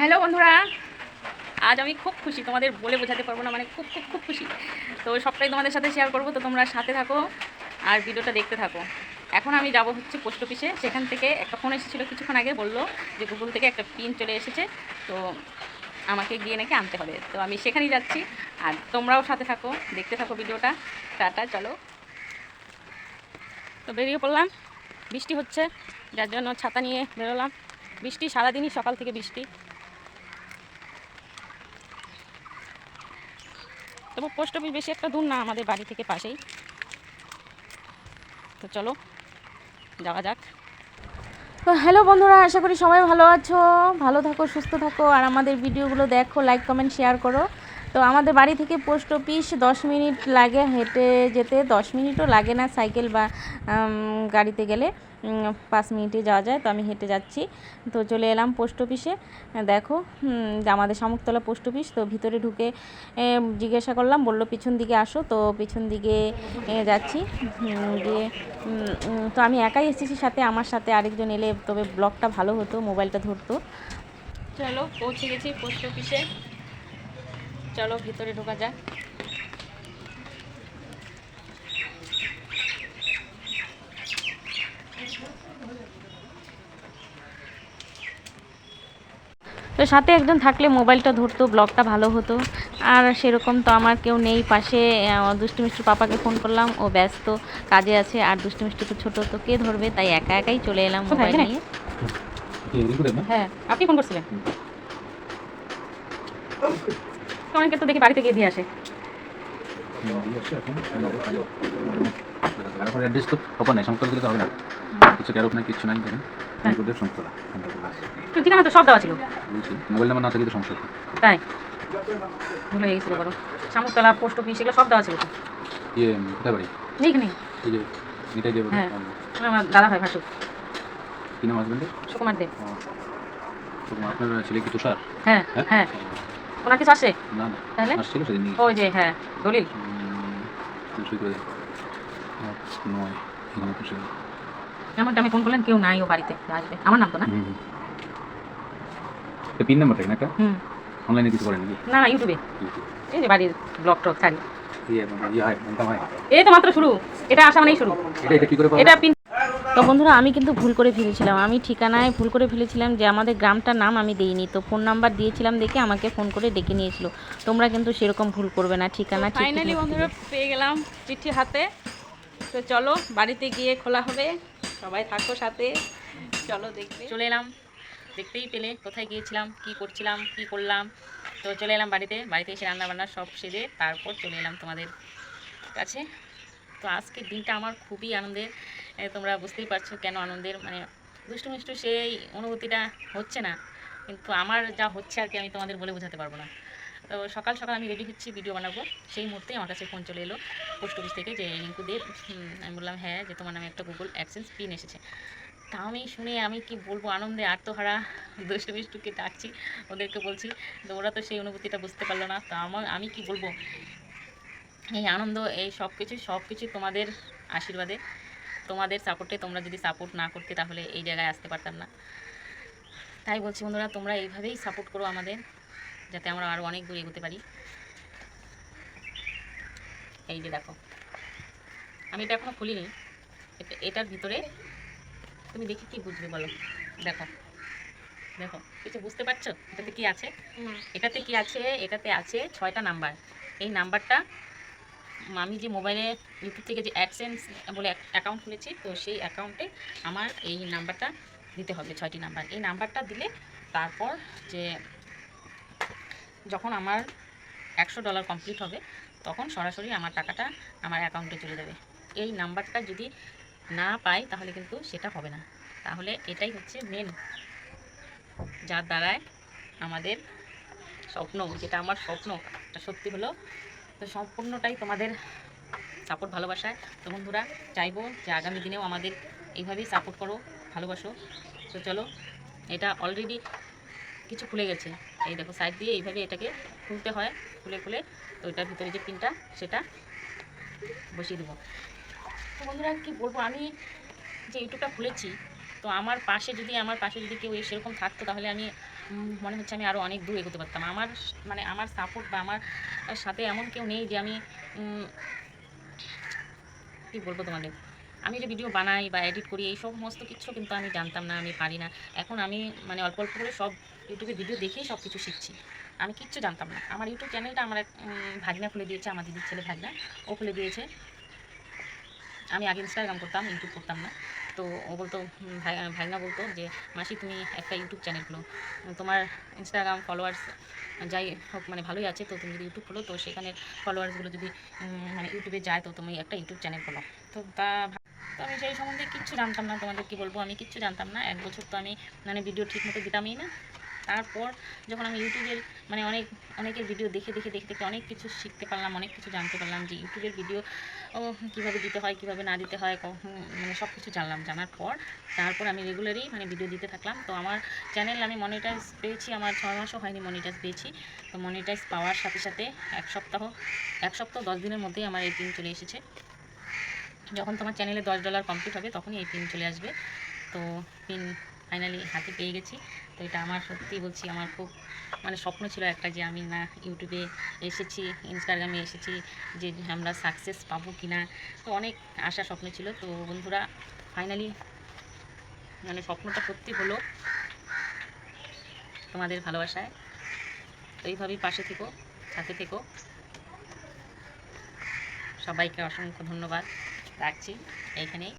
Hello বন্ধুরা, আজ আমি খুব খুশি, তোমাদের বলে বোঝাতে পারব না মানে খুব খুব খুব খুশি। তো সবটাই তোমাদের সাথে শেয়ার করব, তো তোমরা সাথে থাকো আর ভিডিওটা দেখতে থাকো। এখন আমি যাব হচ্ছে পোস্ট অফিসে সেখান থেকে একটা ফোন এসেছিল কিছুক্ষণ আগে, বলল যে গুগল থেকে একটা পিন চলে এসেছে, তো আমাকে গিয়ে নাকি আনতে হবে। তো আমি সেখানেই যাচ্ছি, আর তোমরাও সাথে থাকো, দেখতে থাকো ভিডিওটা। টাটা, চলো। তো বেরিয়ে পড়লাম, বৃষ্টি হচ্ছে, যার জন্য ছাতা নিয়ে বেরোলাম। বৃষ্টি সারাদিনই সকাল থেকে বৃষ্টি। তবু পোস্ট অফিস বেশি একটা দূর না আমাদের বাড়ি থেকে পাশেই। তো চলো, যাওয়া যাক। তো হ্যালো বন্ধুরা, আশা করি সবাই ভালো আছো। ভালো থাকো, সুস্থ থাকো। আর আমাদের ভিডিওগুলো দেখো লাইক কমেন্ট শেয়ার করো। তো আমাদের বাড়ি থেকে পোস্ট অফিস দশ মিনিট লাগে হেঁটে যেতে, দশ মিনিটও লাগে না সাইকেল বা গাড়িতে গেলে পাঁচ মিনিটে যাওয়া যায়, তো আমি হেঁটে যাচ্ছি। তো চলে এলাম পোস্ট অফিসে। দেখো আমাদের শামুকতলা পোস্ট অফিস, তো ভিতরে ঢুকে জিজ্ঞাসা করলাম, বলল পিছন দিকে আসো, তো পিছন দিকে যাচ্ছি। গিয়ে তো আমি একাই এসেছি সাথে, আমার সাথে আরেকজন এলে তবে ব্লগটা ভালো হতো, মোবাইলটা ধরতো। চলো, পৌঁছে গেছি পোস্ট অফিসে। চলো ভিতরে ঢোকা যাক। তো সাথে একজন থাকলে মোবাইলটা ধরতো ব্লগটা ভালো হতো। আর সেরকম তো আমার কেউ নেই পাশে দুষ্টু মিষ্টি পাপাকে ফোন করলাম ও ব্যস্ত কাজে আছে আর দুষ্টু মিষ্টি তো ছোটো তো কে ধরবে? তাই একা একাই চলে এলাম মোবাইল নিয়ে। হ্যাঁ আপনি ফোন করছিলেন? অনেকে তো দেখি বাড়িতে গিয়ে দিয়ে আসে। সব দেওয়া ছিল। মোবাইল নাম্বার না থাকলে তো সমস্যা তাই। ভুলে গেছিল বলো। শামুকতলা পোস্ট অফিস এগুলো সব দেওয়া ছিল ইয়ে কোথায় বাড়ি? এইখানে এই যে এটাই যে হ্যাঁ। আমার দাদা ভাই ভাসু কি নাম হাজবেন্ডের সুকুমার দেব আপনার ছেলে কি তুষার? হ্যাঁ হ্যাঁ? হ্যাঁ। ওনার কিছু আসে? না তাহলে? আসছিল সেদিন ওই যে হ্যাঁ দলিল। ফোন করলেন কেউ নাই ও বাড়িতে আসবে। আমার নাম তো না? পিন নাম্বার থাকে না একটা? অনলাইনে কিছু করেন নাকি? না না ইউটিউবে এই যে বাড়ির ব্লগ টক ছাড়ি এই তো মাত্র শুরু। এটা আসা মানেই শুরু। এটা এটা কি করে এটা পিন তো বন্ধুরা আমি কিন্তু ভুল করে ফেলেছিলাম। আমি ঠিকানায় ভুল করে ফেলেছিলাম যে আমাদের গ্রামটার নাম আমি দিইনি। তো ফোন নাম্বার দিয়েছিলাম দেখে আমাকে ফোন করে ডেকে নিয়েছিল। তোমরা কিন্তু সেরকম ভুল করবে না ঠিকানা ফাইনালি বন্ধুরা পেয়ে গেলাম চিঠি হাতে। তো চলো বাড়িতে গিয়ে খোলা হবে। সবাই থাকো সাথে। চলো দেখবে চলে এলাম। দেখতেই পেলে কোথায় গিয়েছিলাম কি করছিলাম কি করলাম। তো চলে এলাম বাড়িতে। বাড়িতে এসে রান্না বান্না সব সেরে তারপর চলে এলাম তোমাদের কাছে। তো আজকের দিনটা আমার খুবই আনন্দের। তোমরা বুঝতেই পারছ কেন আনন্দের মানে দুষ্টু মিষ্টু সেই অনুভূতিটা হচ্ছে না। কিন্তু আমার যা হচ্ছে আর কি আমি তোমাদের বলে বোঝাতে পারব না। তো সকাল সকাল আমি রেডি হচ্ছি ভিডিও বানাবো। সেই মুহূর্তে আমার কাছে ফোন চলে এলো পোস্ট অফিস থেকে যে রিঙ্কু দেব আমি বললাম হ্যাঁ যে তোমার নামে একটা গুগল অ্যাক্সেন্স পিন এসেছে। তা আমি শুনে আমি কি বলব, আনন্দে আত্মহারা দুষ্টু মিষ্টুকে ডাকছি, ওদেরকে বলছি, তো ওরা তো সেই অনুভূতিটা বুঝতে পারল না। তা আমার, আমি কি বলব? এই আনন্দ, এই সব কিছু সব কিছু তোমাদের আশীর্বাদে। তোমাদের সাপোর্টে তোমরা যদি সাপোর্ট না করতে তাহলে এই জায়গায় আসতে পারতাম না। তাই বলছি বন্ধুরা তোমরা এইভাবেই সাপোর্ট করো আমাদের যাতে আমরা আরও অনেক দূর এগোতে পারি। এই যে দেখো আমি এটা এখনও খুলিনি। এটা- এটার ভিতরে তুমি দেখি কি বুঝবে বলো? দেখো দেখো কিছু বুঝতে পারছ? এটাতে কি আছে? এটাতে কি আছে? এটাতে আছে ছয়টা নাম্বার এই নাম্বারটা আমি যে মোবাইলে ইউটিউব থেকে যে অ্যাডসেন্স বলে অ্যাকাউন্ট খুলেছি, তো সেই অ্যাকাউন্টে আমার এই নাম্বারটা দিতে হবে, ছয়টি নাম্বার। এই নাম্বারটা দিলে তারপর যে যখন আমার একশো ডলার কমপ্লিট হবে, তখন সরাসরি আমার টাকাটা আমার অ্যাকাউন্টে চলে যাবে। এই নাম্বারটা যদি না পাই, তাহলে কিন্তু সেটা হবে না। তাহলে এটাই হচ্ছে মেন যার দ্বারায় আমাদের স্বপ্ন, যেটা আমার স্বপ্ন সত্যি হলো তো সম্পূর্ণটাই তোমাদের সাপোর্ট ভালোবাসায়। তো বন্ধুরা, চাইব যে আগামী দিনেও আমাদের এইভাবেই সাপোর্ট করো, ভালোবাসো। তো চলো, এটা অলরেডি কিছু খুলে গেছে। এই দেখো সাইড দিয়ে এইভাবে এটাকে খুলতে হয়, খুলে খুলে। তো এটার ভিতরে যে পিনটা সেটা বসিয়ে দেবো। তো বন্ধুরা, কি বলব, আমি যে ইউটিউবটা খুলেছি, তো আমার পাশে যদি, আমার পাশে যদি কেউ সেরকম থাকতো, তাহলে আমি মনে হচ্ছে আমি আরও অনেক দূর এগোতে পারতাম। আমার মানে আমার সাপোর্ট বা আমার সাথে এমন কেউ নেই যে আমি কী বলব তোমাদের? আমি যে ভিডিও বানাই বা এডিট করি, এই সমস্ত কিছু কিন্তু আমি জানতাম না, আমি পারি না। এখন আমি মানে অল্প অল্প করে সব ইউটিউবে ভিডিও দেখেই সব কিছু শিখছি। আমি কিচ্ছু জানতাম না। আমার ইউটিউব চ্যানেলটা আমার এক ভাগনা খুলে দিয়েছে, আমার দিদির ছেলে ভাগনা। ও খুলে দিয়েছে। আমি আগে ইনস্টাগ্রাম করতাম ইউটিউব করতাম না। তো ও বলতো ভাই, ভাইনা বলতো যে, মাসি, তুমি একটা ইউটিউব চ্যানেল খুলো। তোমার ইনস্টাগ্রাম ফলোয়ার্স যাই হোক মানে ভালোই আছে তো, তুমি যদি ইউটিউব খোলো, তো সেখানে ফলোয়ার্সগুলো যদি মানে ইউটিউবে যায়, তো তুমি একটা ইউটিউব চ্যানেল খোলো। তো তা তো আমি সেই সম্বন্ধে কিচ্ছু জানতাম না, তোমাদের কি বলব? আমি কিচ্ছু জানতাম না। এক বছর তো আমি মানে ভিডিও ঠিক মতো দিতামই না। তারপর যখন আমি ইউটিউবের মানে অনেক, অনেকের ভিডিও দেখে দেখে দেখে দেখে অনেক কিছু শিখতে পারলাম, অনেক কিছু জানতে পারলাম যে ইউটিউবের ভিডিও কীভাবে দিতে হয়, কীভাবে না দিতে হয় মানে সব কিছু জানলাম, জানার পর তারপর আমি রেগুলারই মানে ভিডিও দিতে থাকলাম। তো আমার চ্যানেল আমি মনিটাইজ পেয়েছি, আমার ছয় মাসও হয়নি মনিটাইজ পেয়েছি। তো মনিটাইজ পাওয়ার সাথে সাথে এক সপ্তাহ এক সপ্তাহ দশ দিনের মধ্যেই আমার এই পিন চলে এসেছে। যখন তোমার চ্যানেলে দশ ডলার কমপ্লিট হবে, তখনই এই পিন চলে আসবে। তো পিন ফাইনালি হাতে পেয়ে গেছি। তো এটা আমার সত্যি বলছি, আমার খুব মানে স্বপ্ন ছিল একটা যে আমি না ইউটিউবে এসেছি ইনস্টাগ্রামে এসেছি যে আমরা সাকসেস পাবো কি না তো অনেক আশা স্বপ্ন ছিল। তো বন্ধুরা ফাইনালি মানে স্বপ্নটা সত্যি হলো তোমাদের ভালোবাসায়। তো এইভাবেই পাশে থেকো, সাথে থেকো। সবাইকে অসংখ্য ধন্যবাদ। রাখছি। এইখানেই।